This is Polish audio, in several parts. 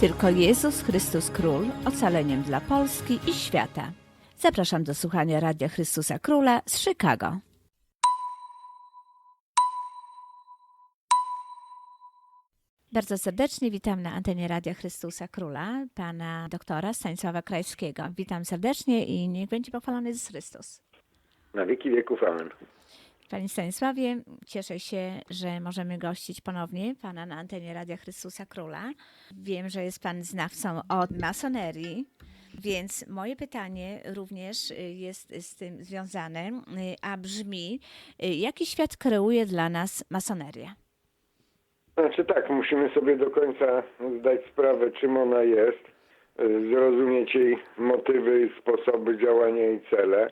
Tylko Jezus Chrystus Król, ocaleniem dla Polski i świata. Zapraszam do słuchania Radia Chrystusa Króla z Chicago. Bardzo serdecznie witam na antenie Radia Chrystusa Króla, pana doktora Stanisława Krajskiego. Witam serdecznie i niech będzie pochwalony Jezus Chrystus. Na wieki wieków amen. Panie Stanisławie, cieszę się, że możemy gościć ponownie Pana na antenie Radia Chrystusa Króla. Wiem, że jest Pan znawcą od masonerii, więc moje pytanie również y, jest z tym związane, y, a brzmi, y, jaki świat kreuje dla nas masoneria? Znaczy tak, musimy sobie do końca zdać sprawę, czym ona jest, zrozumieć jej motywy, sposoby działania i cele.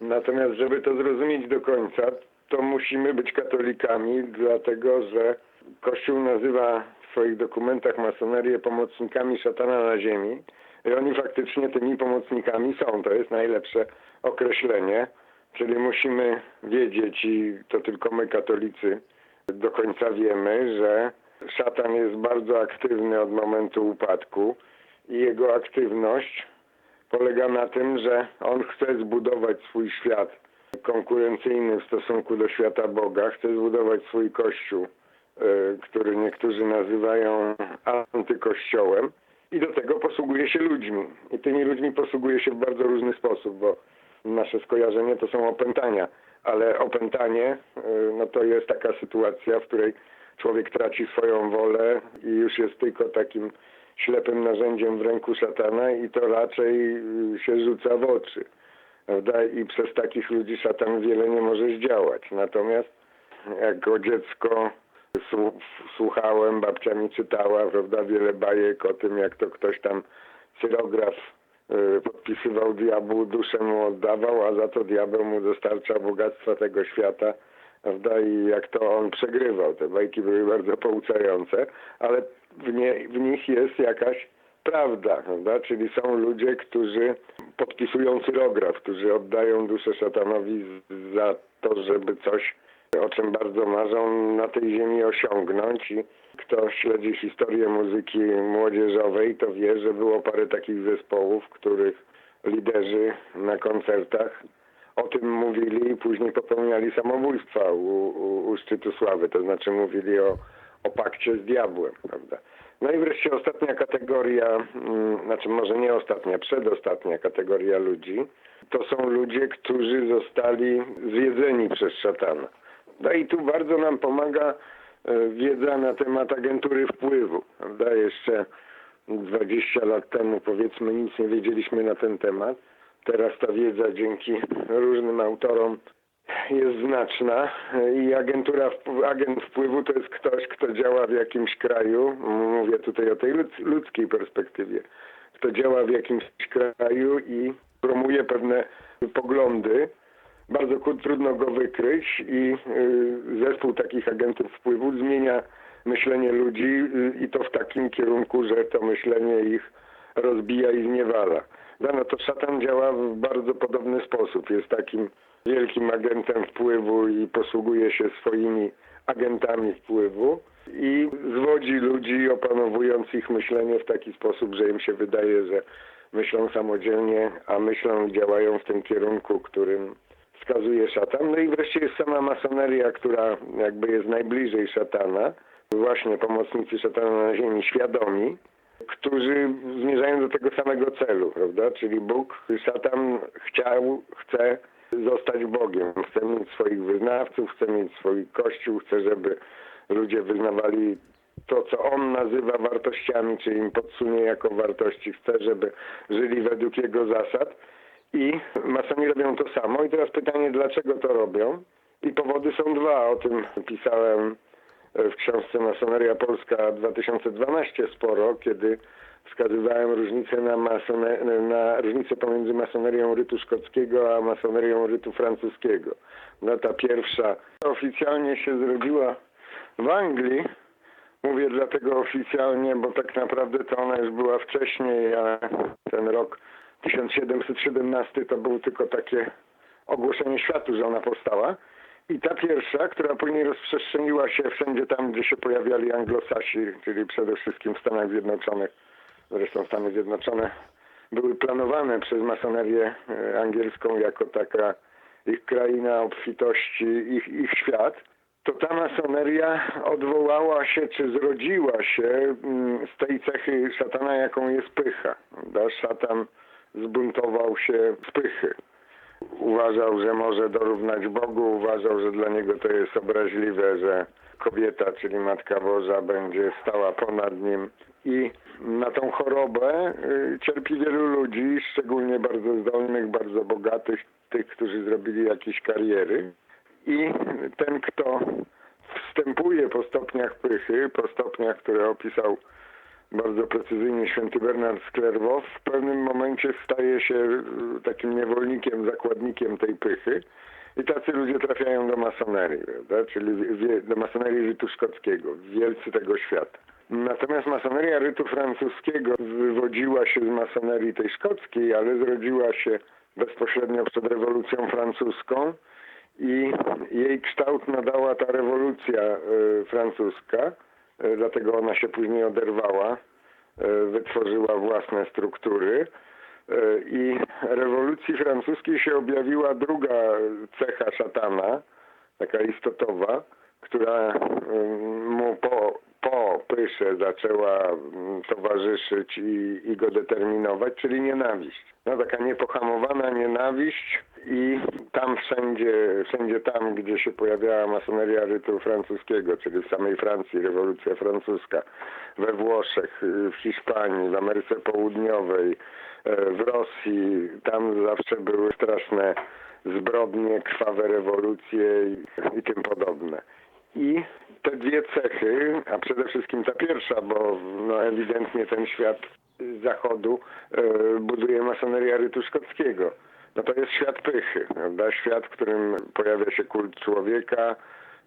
Natomiast, żeby to zrozumieć do końca, to musimy być katolikami, dlatego że Kościół nazywa w swoich dokumentach masonerię pomocnikami szatana na ziemi. I oni faktycznie tymi pomocnikami są. To jest najlepsze określenie. Czyli musimy wiedzieć, i to tylko my katolicy do końca wiemy, że szatan jest bardzo aktywny od momentu upadku i jego aktywność polega na tym, że on chce zbudować swój świat konkurencyjny w stosunku do świata Boga, chce zbudować swój kościół, y, który niektórzy nazywają antykościołem i do tego posługuje się ludźmi. I tymi ludźmi posługuje się w bardzo różny sposób, bo nasze skojarzenie to są opętania, ale opętanie y, no to jest taka sytuacja, w której człowiek traci swoją wolę i już jest tylko takim ślepym narzędziem w ręku szatana i to raczej y, się rzuca w oczy. Prawda? I przez takich ludzi szatan wiele nie może zdziałać. Natomiast jako dziecko słu- słuchałem, babcia mi czytała, prawda, wiele bajek o tym, jak to ktoś tam cyrograf y, podpisywał diabłu, duszę mu oddawał, a za to diabeł mu dostarcza bogactwa tego świata, prawda, i jak to on przegrywał. Te bajki były bardzo pouczające, ale w, nie, w nich jest jakaś prawda, prawda, czyli są ludzie, którzy podpisują cyrograf, którzy oddają duszę szatanowi za to, żeby coś o czym bardzo marzą na tej ziemi osiągnąć i kto śledzi historię muzyki młodzieżowej, to wie, że było parę takich zespołów, których liderzy na koncertach o tym mówili i później popełniali samobójstwa u, u, u szczytu sławy, to znaczy mówili o, o pakcie z diabłem, prawda. No i wreszcie ostatnia kategoria, mm, znaczy może nie ostatnia, przedostatnia kategoria ludzi, to są ludzie, którzy zostali zjedzeni przez szatana. No i tu bardzo nam pomaga e, wiedza na temat agentury wpływu. Prawda? Jeszcze 20 lat temu powiedzmy nic nie wiedzieliśmy na ten temat. Teraz ta wiedza dzięki różnym autorom jest znaczna i agentura, agent wpływu to jest ktoś, kto działa w jakimś kraju, mówię tutaj o tej ludz- ludzkiej perspektywie, kto działa w jakimś kraju i promuje pewne poglądy, bardzo trudno go wykryć i y, zespół takich agentów wpływu zmienia myślenie ludzi y, i to w takim kierunku, że to myślenie ich rozbija i zniewala. No, no to szatan działa w bardzo podobny sposób. Jest takim wielkim agentem wpływu i posługuje się swoimi agentami wpływu i zwodzi ludzi, opanowując ich myślenie w taki sposób, że im się wydaje, że myślą samodzielnie, a myślą i działają w tym kierunku, którym wskazuje szatan. No i wreszcie jest sama masoneria, która jakby jest najbliżej szatana. Właśnie pomocnicy szatana na ziemi, świadomi, którzy zmierzają do tego samego celu, prawda? Czyli Bóg, szatan chciał, chce zostać Bogiem, chce mieć swoich wyznawców, chce mieć swój kościół, chce, żeby ludzie wyznawali to, co on nazywa wartościami, czyli im podsunie jako wartości, chce, żeby żyli według jego zasad. I masoni robią to samo. I teraz pytanie, dlaczego to robią? I powody są dwa. O tym pisałem w książce Masoneria Polska 2012 sporo, kiedy wskazywałem różnicę na, masone, na różnicę pomiędzy masonerią rytu szkockiego a masonerią rytu francuskiego. No ta pierwsza oficjalnie się zrobiła w Anglii. Mówię dlatego oficjalnie, bo tak naprawdę to ona już była wcześniej, a ten rok 1717 to był tylko takie ogłoszenie światu, że ona powstała. I ta pierwsza, która później rozprzestrzeniła się wszędzie tam, gdzie się pojawiali anglosasi, czyli przede wszystkim w Stanach Zjednoczonych Zresztą Stany Zjednoczone były planowane przez masonerię e, angielską jako taka ich kraina obfitości, ich, ich świat, to ta masoneria odwołała się, czy zrodziła się mm, z tej cechy szatana, jaką jest pycha. Szatan zbuntował się z pychy. Uważał, że może dorównać Bogu, uważał, że dla niego to jest obraźliwe, że kobieta, czyli Matka Boża, będzie stała ponad nim. I na tą chorobę y, cierpi wielu ludzi, szczególnie bardzo zdolnych, bardzo bogatych, tych, którzy zrobili jakieś kariery. I ten, kto wstępuje po stopniach pychy, po stopniach, które opisał bardzo precyzyjnie święty Bernard z w pewnym momencie staje się y, takim niewolnikiem, zakładnikiem tej pychy. I tacy ludzie trafiają do masonerii, prawda? czyli do masonerii rytu szkockiego, wielcy tego świata. Natomiast masoneria rytu francuskiego wywodziła się z masonerii tej szkockiej, ale zrodziła się bezpośrednio przed rewolucją francuską i jej kształt nadała ta rewolucja e, francuska, dlatego ona się później oderwała, e, wytworzyła własne struktury. E, I rewolucji francuskiej się objawiła druga cecha szatana, taka istotowa, która mu po, po pysze zaczęła mm, towarzyszyć i, i go determinować, czyli nienawiść. No taka niepohamowana nienawiść i tam wszędzie, wszędzie tam, gdzie się pojawiała masoneria rytu francuskiego, czyli w samej Francji, rewolucja francuska, we Włoszech, y, w Hiszpanii, w Ameryce Południowej, e, w Rosji, tam zawsze były straszne zbrodnie, krwawe rewolucje i, i tym podobne. I te dwie cechy, a przede wszystkim ta pierwsza, bo no, ewidentnie ten świat zachodu e, buduje masoneria rytu szkockiego. No to jest świat pychy, prawda? Świat, w którym pojawia się kult człowieka,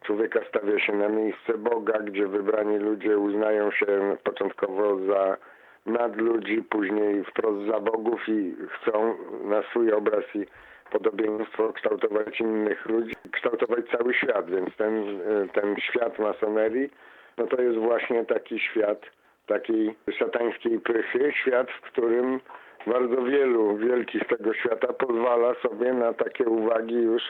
człowieka stawia się na miejsce Boga, gdzie wybrani ludzie uznają się początkowo za nadludzi, później wprost za bogów i chcą na swój obraz i podobieństwo kształtować innych ludzi, kształtować cały świat, więc ten, ten świat masonerii, no to jest właśnie taki świat takiej szatańskiej pychy, świat, w którym bardzo wielu wielkich tego świata pozwala sobie na takie uwagi już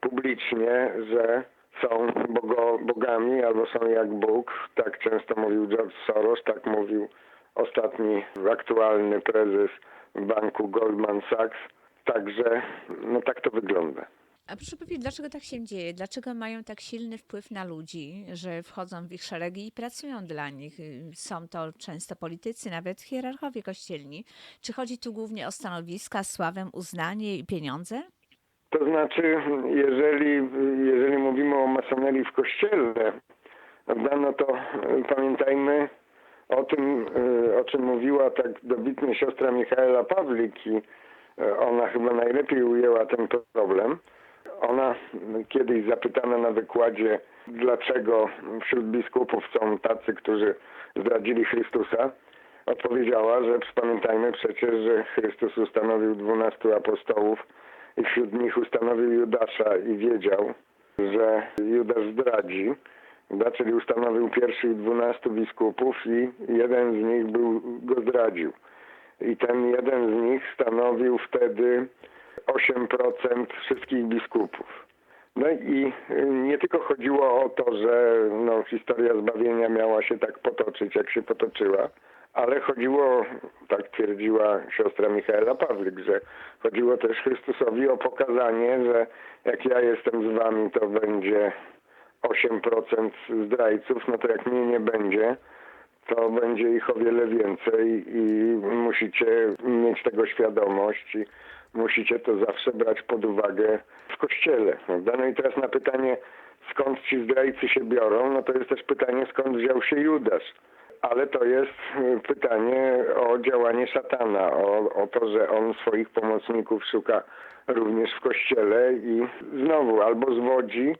publicznie, że są bogo, bogami albo są jak Bóg. Tak często mówił George Soros, tak mówił ostatni aktualny prezes banku Goldman Sachs. Także no tak to wygląda. A proszę powiedzieć, dlaczego tak się dzieje? Dlaczego mają tak silny wpływ na ludzi, że wchodzą w ich szeregi i pracują dla nich? Są to często politycy, nawet hierarchowie kościelni. Czy chodzi tu głównie o stanowiska, sławę, uznanie i pieniądze? To znaczy, jeżeli, jeżeli mówimy o masonerii w kościele, no to pamiętajmy o tym, y, o czym mówiła tak dobitnie siostra Michaela Pawlik i y, ona chyba najlepiej ujęła ten problem. Ona kiedyś zapytana na wykładzie, dlaczego wśród biskupów są tacy, którzy zdradzili Chrystusa, odpowiedziała, że pamiętajmy przecież, że Chrystus ustanowił dwunastu apostołów i wśród nich ustanowił Judasza i wiedział, że Judasz zdradzi, czyli ustanowił pierwszych dwunastu biskupów i jeden z nich był, go zdradził. I ten jeden z nich stanowił wtedy 8% wszystkich biskupów. No i y, nie tylko chodziło o to, że no, historia zbawienia miała się tak potoczyć, jak się potoczyła, ale chodziło, tak twierdziła siostra Michaela Pawlik, że chodziło też Chrystusowi o pokazanie, że jak ja jestem z wami, to będzie 8% zdrajców, no to jak mnie nie będzie, to będzie ich o wiele więcej i musicie mieć tego świadomość musicie to zawsze brać pod uwagę w kościele. Prawda? No i teraz na pytanie, skąd ci zdrajcy się biorą, no to jest też pytanie, skąd wziął się Judasz. Ale to jest y, pytanie o działanie szatana, o, o to, że on swoich pomocników szuka również w kościele i znowu albo zwodzi,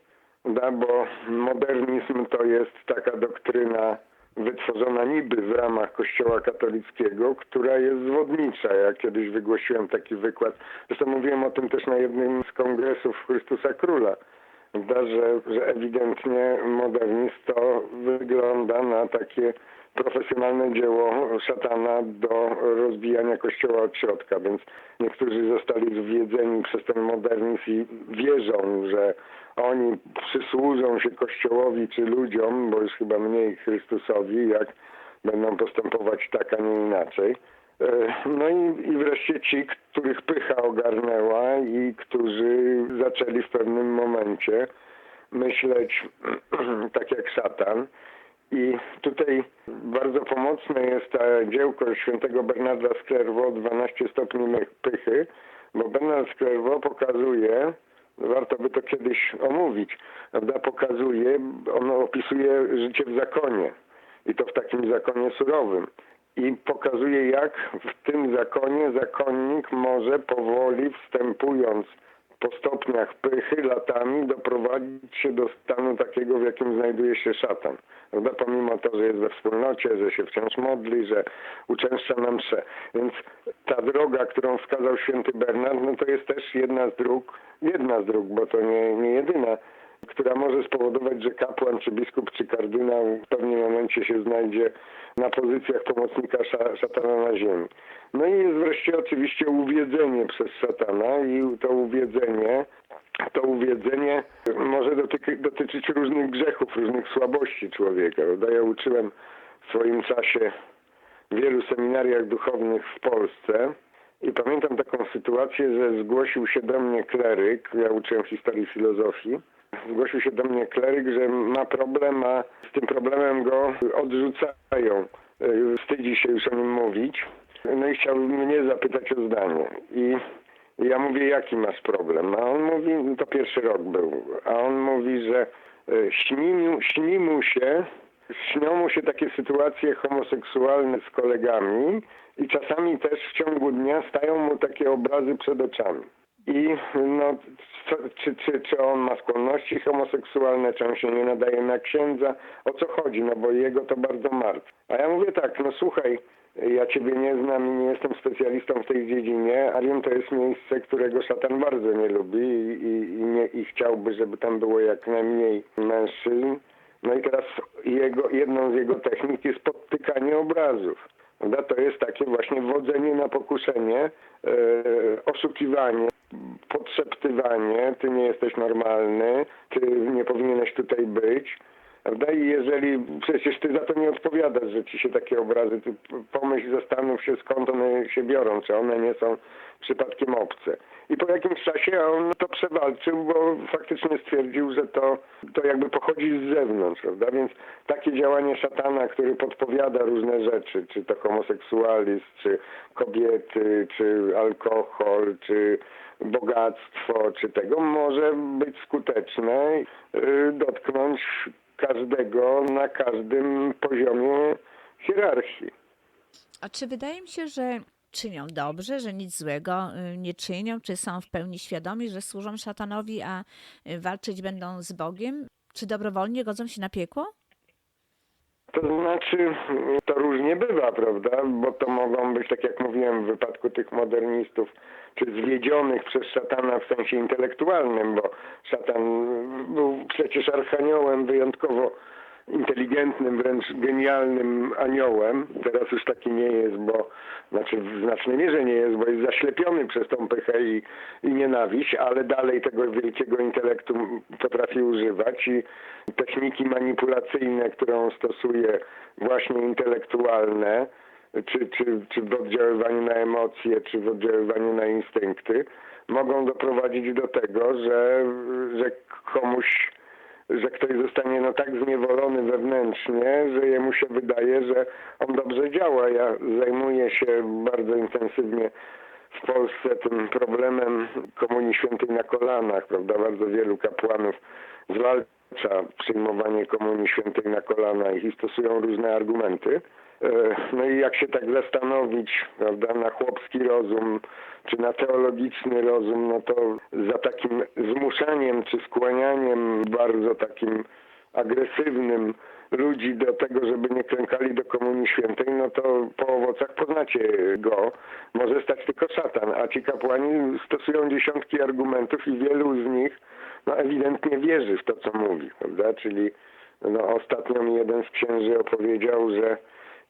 bo modernizm to jest taka doktryna wytworzona niby w ramach Kościoła katolickiego, która jest zwodnicza. Ja kiedyś wygłosiłem taki wykład, zresztą mówiłem o tym też na jednym z kongresów Chrystusa Króla, że, że ewidentnie modernizm to wygląda na takie profesjonalne dzieło szatana do rozbijania kościoła od środka, więc niektórzy zostali zwiedzeni przez ten modernizm i wierzą, że oni przysłużą się kościołowi czy ludziom, bo już chyba mniej Chrystusowi, jak będą postępować tak, a nie inaczej. E, No i, i wreszcie ci, których pycha ogarnęła i którzy zaczęli w pewnym momencie myśleć tak jak szatan. I tutaj bardzo pomocne jest ta dziełko świętego Bernarda z Clairvaux 12 stopni pychy, bo Bernard z Clairvaux pokazuje, warto by to kiedyś omówić, prawda, pokazuje, ono opisuje życie w zakonie i to w takim zakonie surowym. I pokazuje, jak w tym zakonie zakonnik może powoli wstępując po stopniach pychy latami doprowadzić się do stanu takiego, w jakim znajduje się szatan. Prawda? Pomimo to, że jest we wspólnocie, że się wciąż modli, że uczęszcza na msze. Więc ta droga, którą wskazał święty Bernard, no to jest też jedna z dróg, jedna z dróg, bo to nie, nie jedyna, która może spowodować, że kapłan, czy biskup, czy kardynał w pewnym momencie się znajdzie na pozycjach pomocnika sza, szatana na ziemi. No i jest wreszcie oczywiście uwiedzenie przez szatana i to uwiedzenie, to uwiedzenie może dotyky, dotyczyć różnych grzechów, różnych słabości człowieka. Ja uczyłem w swoim czasie w wielu seminariach duchownych w Polsce i pamiętam taką sytuację, że zgłosił się do mnie kleryk, ja uczyłem historii filozofii, zgłosił się do mnie kleryk, że ma problem, a z tym problemem go odrzucają. Y, Wstydzi się już o nim mówić. No i chciał mnie zapytać o zdanie. I ja mówię, jaki masz problem? A on mówi, to pierwszy rok był, a on mówi, że y, śni, mu- śni mu się, śnią mu się takie sytuacje homoseksualne z kolegami i czasami też w ciągu dnia stają mu takie obrazy przed oczami. I no, czy, czy, czy on ma skłonności homoseksualne, czy on się nie nadaje na księdza, o co chodzi, no bo jego to bardzo martwi. A ja mówię tak, no słuchaj, ja ciebie nie znam i nie jestem specjalistą w tej dziedzinie, Arium to jest miejsce, którego szatan bardzo nie lubi i, i, nie, i chciałby, żeby tam było jak najmniej mężczyzn. No i teraz jego, jedną z jego technik jest podtykanie obrazów. Prawda? To jest takie właśnie wodzenie na pokuszenie, e, oszukiwanie, podszeptywanie, ty nie jesteś normalny, ty nie powinieneś tutaj być. Prawda? I jeżeli przecież ty za to nie odpowiadasz, że ci się takie obrazy, ty pomyśl, zastanów się skąd one się biorą, czy one nie są przypadkiem obce. I po jakimś czasie on to przewalczył, bo faktycznie stwierdził, że to, to jakby pochodzi z zewnątrz, prawda? Więc takie działanie szatana, który podpowiada różne rzeczy, czy to homoseksualizm, czy kobiety, czy alkohol, czy bogactwo, czy tego, może być skuteczne, y, dotknąć każdego na każdym poziomie hierarchii. A czy wydaje mi się, że czynią dobrze, że nic złego y, nie czynią, czy są w pełni świadomi, że służą szatanowi, a y, walczyć będą z Bogiem? Czy dobrowolnie godzą się na piekło? To znaczy, to różnie bywa, prawda? Bo to mogą być, tak jak mówiłem, w wypadku tych modernistów, czy zwiedzionych przez szatana w sensie intelektualnym, bo szatan był przecież archaniołem wyjątkowo inteligentnym, wręcz genialnym aniołem. Teraz już taki nie jest, bo znaczy w znacznej mierze nie jest, bo jest zaślepiony przez tą pychę i, i nienawiść, ale dalej tego wielkiego intelektu potrafi używać i techniki manipulacyjne, które on stosuje, właśnie intelektualne, czy, czy, czy w oddziaływaniu na emocje, czy w oddziaływaniu na instynkty, mogą doprowadzić do tego, że, że komuś że ktoś zostanie no tak zniewolony wewnętrznie, że jemu się wydaje, że on dobrze działa. Ja zajmuję się bardzo intensywnie w Polsce tym problemem Komunii Świętej na kolanach, prawda? Bardzo wielu kapłanów zwalcza przyjmowanie Komunii Świętej na kolanach i stosują różne argumenty. E, No i jak się tak zastanowić, prawda, na chłopski rozum, czy na teologiczny rozum, no to za takim zmuszaniem, czy skłanianiem bardzo takim agresywnym ludzi do tego, żeby nie klękali do Komunii Świętej, no to po owocach poznacie go. Może stać tylko szatan, a ci kapłani stosują dziesiątki argumentów i wielu z nich no ewidentnie wierzy w to, co mówi, prawda? Czyli no, ostatnio mi jeden z księży opowiedział, że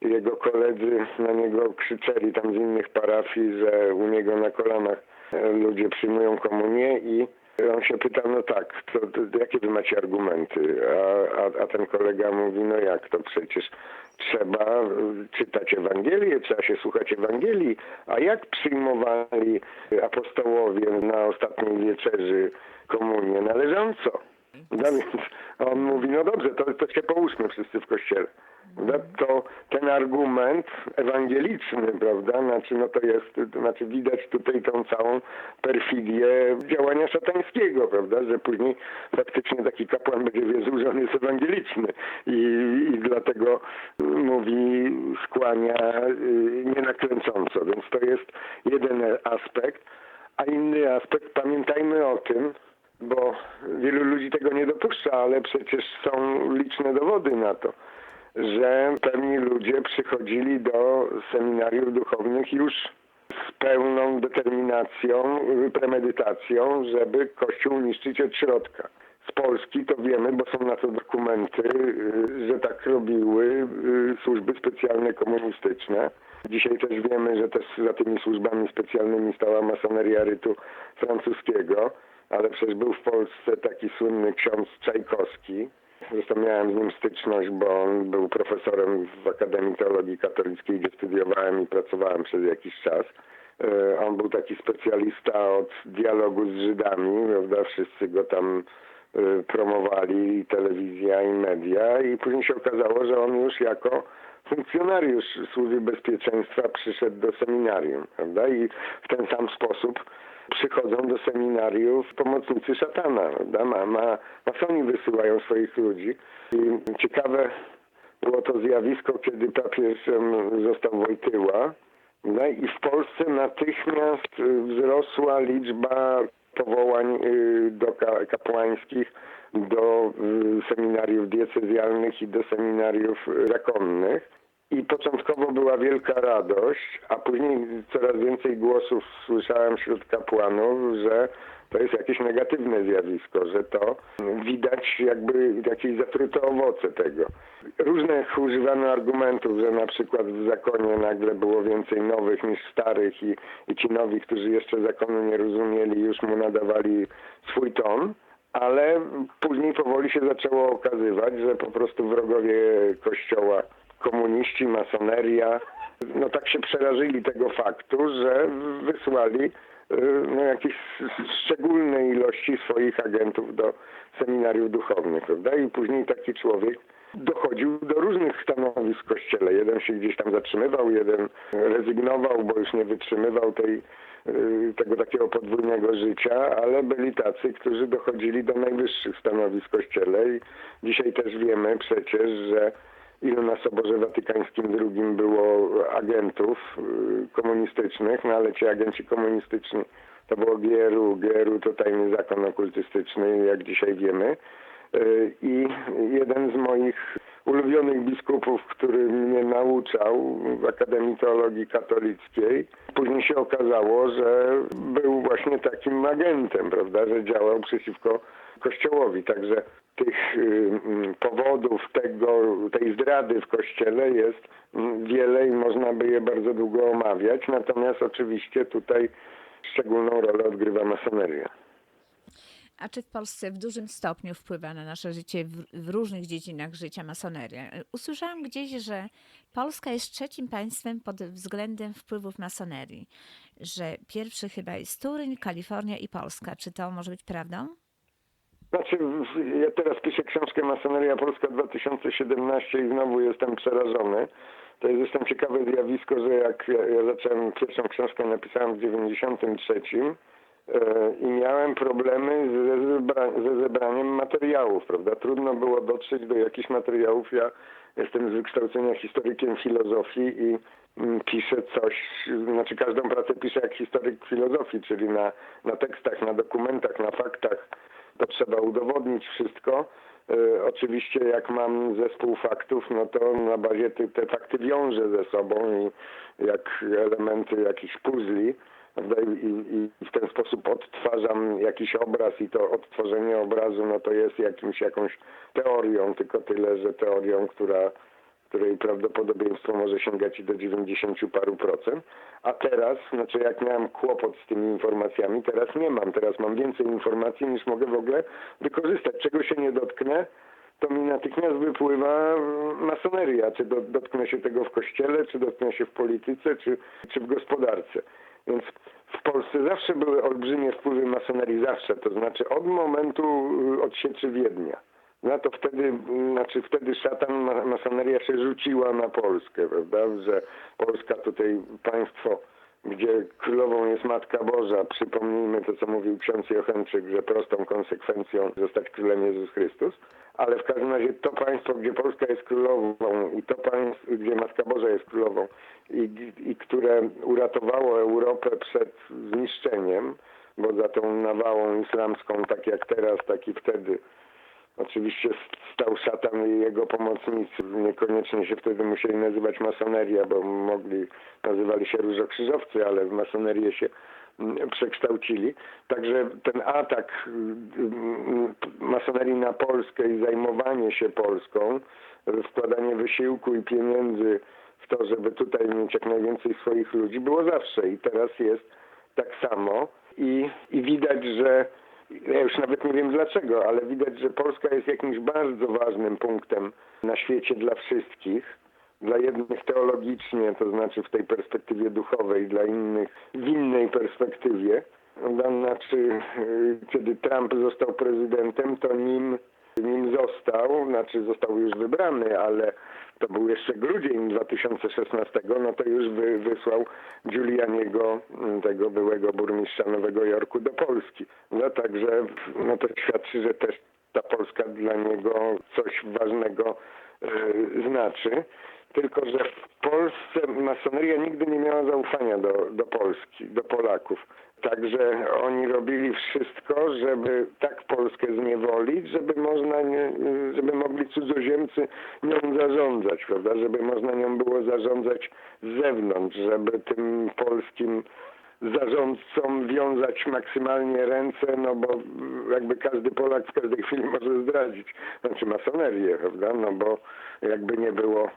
jego koledzy na niego krzyczeli tam z innych parafii, że u niego na kolanach e, ludzie przyjmują komunię i on się pytał, no tak, to, to jakie wy macie argumenty? A, a, a ten kolega mówi, no jak to przecież trzeba czytać Ewangelię, trzeba się słuchać Ewangelii, a jak przyjmowali apostołowie na ostatniej wieczerzy komunię należąco? No więc on mówi, no dobrze, to, to się połóżmy wszyscy w kościele. Prawda? To ten argument ewangeliczny, prawda, znaczy no to jest, to znaczy widać tutaj tą całą perfidię działania szatańskiego, prawda, że później faktycznie taki kapłan będzie wierzył, że on jest ewangeliczny. I, i dlatego mówi, skłania y, nienakręcąco, więc to jest jeden aspekt, a inny aspekt, pamiętajmy o tym, bo wielu ludzi tego nie dopuszcza, ale przecież są liczne dowody na to, że pewni ludzie przychodzili do seminariów duchownych już z pełną determinacją, premedytacją, żeby Kościół niszczyć od środka. Z Polski to wiemy, bo są na to dokumenty, y, że tak robiły y, służby specjalne komunistyczne. Dzisiaj też wiemy, że też za tymi służbami specjalnymi stała masoneria rytu francuskiego, ale przecież był w Polsce taki słynny ksiądz Czajkowski. Zresztą miałem z nim styczność, bo on był profesorem w Akademii Teologii Katolickiej, gdzie studiowałem i pracowałem przez jakiś czas. E, On był taki specjalista od dialogu z Żydami, prawda? Wszyscy go tam e, promowali, i telewizja i media i później się okazało, że on już jako funkcjonariusz Służby Bezpieczeństwa przyszedł do seminarium, prawda? I w ten sam sposób przychodzą do seminariów pomocnicy szatana, prawda? Ma, ma, masoni wysyłają swoich ludzi i ciekawe było to zjawisko, kiedy papieżem został Wojtyła, no i w Polsce natychmiast y, wzrosła liczba powołań y, do ka- kapłańskich, do y, seminariów diecezjalnych i do seminariów zakonnych. I początkowo była wielka radość, a później coraz więcej głosów słyszałem wśród kapłanów, że to jest jakieś negatywne zjawisko, że to widać jakby jakieś zatrute owoce tego. Różnych używano argumentów, że na przykład w zakonie nagle było więcej nowych niż starych i, i ci nowi, którzy jeszcze zakonu nie rozumieli, już mu nadawali swój ton. Ale później powoli się zaczęło okazywać, że po prostu wrogowie kościoła komuniści, masoneria, no tak się przerażyli tego faktu, że wysłali y, no, jakieś szczególne ilości swoich agentów do seminariów duchownych, prawda? I później taki człowiek dochodził do różnych stanowisk w kościele. Jeden się gdzieś tam zatrzymywał, jeden rezygnował, bo już nie wytrzymywał tej, y, tego takiego podwójnego życia, ale byli tacy, którzy dochodzili do najwyższych stanowisk w kościele i dzisiaj też wiemy przecież, że ilu na Soborze Watykańskim II było agentów y, komunistycznych, no ale ci agenci komunistyczni to było GRU, GRU to tajny zakon okultystyczny, jak dzisiaj wiemy. Y, I jeden z moich ulubionych biskupów, który mnie nauczał w Akademii Teologii Katolickiej, później się okazało, że był właśnie takim agentem, prawda, że działał przeciwko Kościołowi. Także tych powodów tego, tej zdrady w Kościele jest wiele i można by je bardzo długo omawiać. Natomiast oczywiście tutaj szczególną rolę odgrywa masoneria. A czy w Polsce w dużym stopniu wpływa na nasze życie w, w różnych dziedzinach życia masoneria? Usłyszałam gdzieś, że Polska jest trzecim państwem pod względem wpływów masonerii, że pierwszy chyba jest Turyń, Kalifornia i Polska. Czy to może być prawdą? Znaczy, ja teraz piszę książkę Masoneria Polska 2017 i znowu jestem przerażony. To jest zresztą ciekawe zjawisko, że jak ja, ja zacząłem pierwszą książkę napisałem w 93 e, i miałem problemy ze, zebra, ze zebraniem materiałów, prawda? Trudno było dotrzeć do jakichś materiałów. Ja jestem z wykształcenia historykiem filozofii i mm, piszę coś, znaczy każdą pracę piszę jak historyk filozofii, czyli na, na tekstach, na dokumentach, na faktach to trzeba udowodnić wszystko. E, oczywiście jak mam zespół faktów, no to na bazie te, te fakty wiążę ze sobą i jak elementy jakichś puzli prawda? I, i, w ten sposób odtwarzam jakiś obraz i to odtworzenie obrazu no to jest jakimś, jakąś teorią, tylko tyle, że teorią, która której prawdopodobieństwo może sięgać i do 90 paru procent, a teraz, znaczy jak miałem kłopot z tymi informacjami, teraz nie mam, teraz mam więcej informacji niż mogę w ogóle wykorzystać. Czego się nie dotknę, to mi natychmiast wypływa masoneria, czy do, dotknę się tego w kościele, czy dotknę się w polityce, czy, czy w gospodarce. Więc w Polsce zawsze były olbrzymie wpływy masonerii, zawsze, to znaczy od momentu y, odsieczy Wiednia. No to wtedy, y, znaczy wtedy szatan, ma- masoneria się rzuciła na Polskę, prawda, że Polska tutaj państwo, gdzie królową jest Matka Boża, przypomnijmy to, co mówił ksiądz Jochenczyk, że prostą konsekwencją zostać królem Jezus Chrystus, ale w każdym razie to państwo, gdzie Polska jest królową i to państwo, gdzie Matka Boża jest królową i, i które uratowało Europę przed zniszczeniem, bo za tą nawałą islamską, tak jak teraz, tak i wtedy, Oczywiście stał szatan i jego pomocnicy. Niekoniecznie się wtedy musieli nazywać masoneria, bo mogli, nazywali się różokrzyżowcy, ale w masonerię się mm, przekształcili. Także ten atak mm, masonerii na Polskę i zajmowanie się Polską, wkładanie wysiłku i pieniędzy to, żeby tutaj mieć jak najwięcej swoich ludzi, było zawsze i teraz jest tak samo. I, i widać, że ja już nawet nie wiem dlaczego, ale widać, że Polska jest jakimś bardzo ważnym punktem na świecie dla wszystkich. Dla jednych teologicznie, to znaczy w tej perspektywie duchowej, dla innych w innej perspektywie. Znaczy, kiedy Trump został prezydentem, to nim, nim został, znaczy został już wybrany, ale to był jeszcze grudzień 2016, no to już wy, wysłał Giulianiego, mm, tego byłego burmistrza Nowego Jorku, do Polski. No także no to świadczy, że też ta Polska dla niego coś ważnego e, znaczy. Tylko, że w Polsce masoneria nigdy nie miała zaufania do, do Polski, do Polaków. Także oni robili wszystko, żeby tak Polskę zniewolić, żeby można nie, żeby mogli cudzoziemcy nią zarządzać, prawda? Żeby można nią było zarządzać z zewnątrz, żeby tym polskim zarządcom wiązać maksymalnie ręce, no bo jakby każdy Polak w każdej chwili może zdradzić, znaczy masonerię, prawda? No bo jakby nie było, y,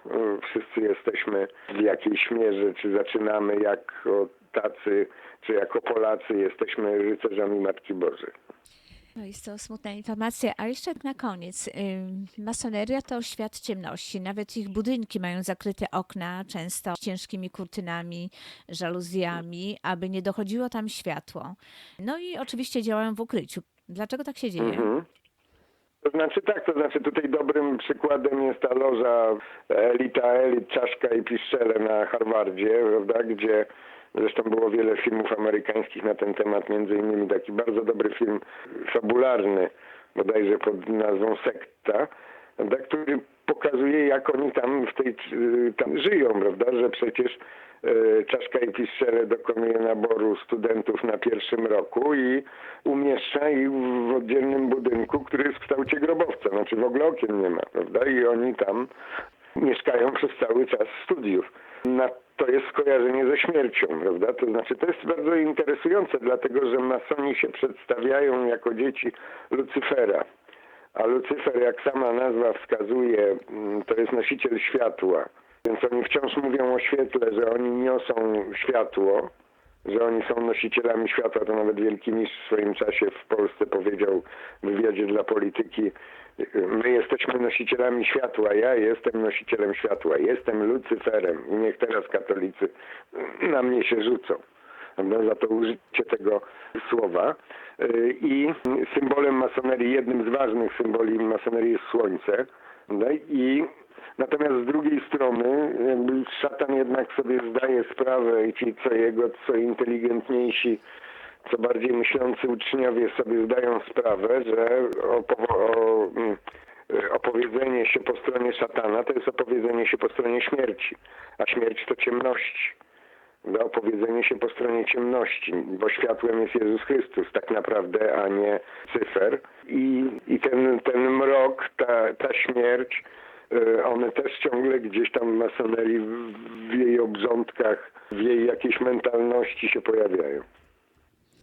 wszyscy jesteśmy w jakiejś mierze, czy zaczynamy jako tacy, czy jako Polacy jesteśmy rycerzami Matki Bożej. No jest to smutna informacja. A jeszcze na koniec. Masoneria to świat ciemności. Nawet ich budynki mają zakryte okna, często ciężkimi kurtynami, żaluzjami, aby nie dochodziło tam światło. No i oczywiście działają w ukryciu. Dlaczego tak się dzieje? Mhm. To znaczy tak, to znaczy tutaj dobrym przykładem jest ta loża Elita Elit, Czaszka i Piszczele na Harvardzie, prawda, gdzie zresztą było wiele filmów amerykańskich na ten temat, między innymi taki bardzo dobry film fabularny, bodajże pod nazwą Sekta, który pokazuje jak oni tam w tej, tam żyją, prawda, że przecież e, Czaszka i Piszczele dokonuje naboru studentów na pierwszym roku i umieszcza ich w oddzielnym budynku, który jest w kształcie grobowca, znaczy w ogóle okien nie ma, prawda? I oni tam mieszkają przez cały czas studiów. Na, to jest skojarzenie ze śmiercią, prawda? To znaczy to jest bardzo interesujące, dlatego że masoni się przedstawiają jako dzieci Lucyfera. A Lucyfer, jak sama nazwa wskazuje, mm, to jest nosiciel światła. Więc oni wciąż mówią o świetle, że oni niosą światło, że oni są nosicielami światła. To nawet wielki mistrz w swoim czasie w Polsce powiedział w wywiadzie dla polityki, my jesteśmy nosicielami światła, ja jestem nosicielem światła, jestem Lucyferem i niech teraz katolicy na mnie się rzucą prawda, za to użycie tego słowa. Yy, I symbolem masonerii, jednym z ważnych symboli masonerii jest słońce. prawda, I natomiast z drugiej strony szatan jednak sobie zdaje sprawę i ci co jego, co inteligentniejsi, co bardziej myślący uczniowie sobie zdają sprawę, że o, mm, opowiedzenie się po stronie szatana to jest opowiedzenie się po stronie śmierci, a śmierć to ciemności do opowiedzenia się po stronie ciemności, bo światłem jest Jezus Chrystus tak naprawdę, a nie cyfer. I, i ten, ten mrok, ta, ta śmierć, y, one też ciągle gdzieś tam w masonerii, w jej obrządkach, w jej jakiejś mentalności się pojawiają.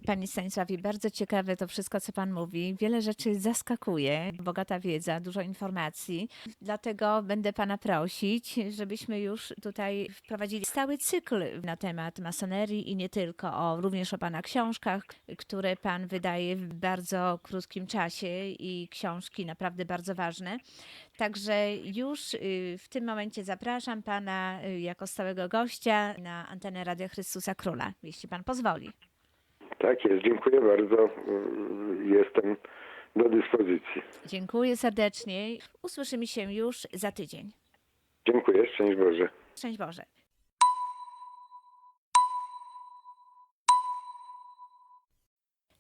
Panie Stanisławie, bardzo ciekawe to wszystko, co Pan mówi. Wiele rzeczy zaskakuje, bogata wiedza, dużo informacji. Dlatego będę Pana prosić, żebyśmy już tutaj wprowadzili stały cykl na temat masonerii i nie tylko, o, również o Pana książkach, które Pan wydaje w bardzo krótkim czasie i książki naprawdę bardzo ważne. Także już y, w tym momencie zapraszam Pana y, jako stałego gościa na antenę Radia Chrystusa Króla, jeśli Pan pozwoli. Tak jest, dziękuję bardzo. Jestem do dyspozycji. Dziękuję serdecznie. Usłyszymy się już za tydzień. Dziękuję, szczęść Boże. Szczęść Boże.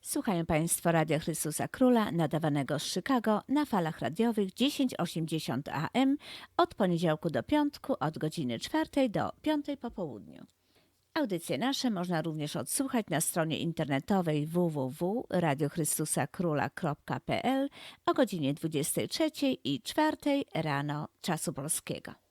Słuchają Państwo Radia Chrystusa Króla nadawanego z Chicago na falach radiowych 1080 AM od poniedziałku do piątku od godziny 4 do 5 po południu. Audycje nasze można również odsłuchać na stronie internetowej www.radiochrystusakróla.pl o godzinie 23 i 4 rano czasu polskiego.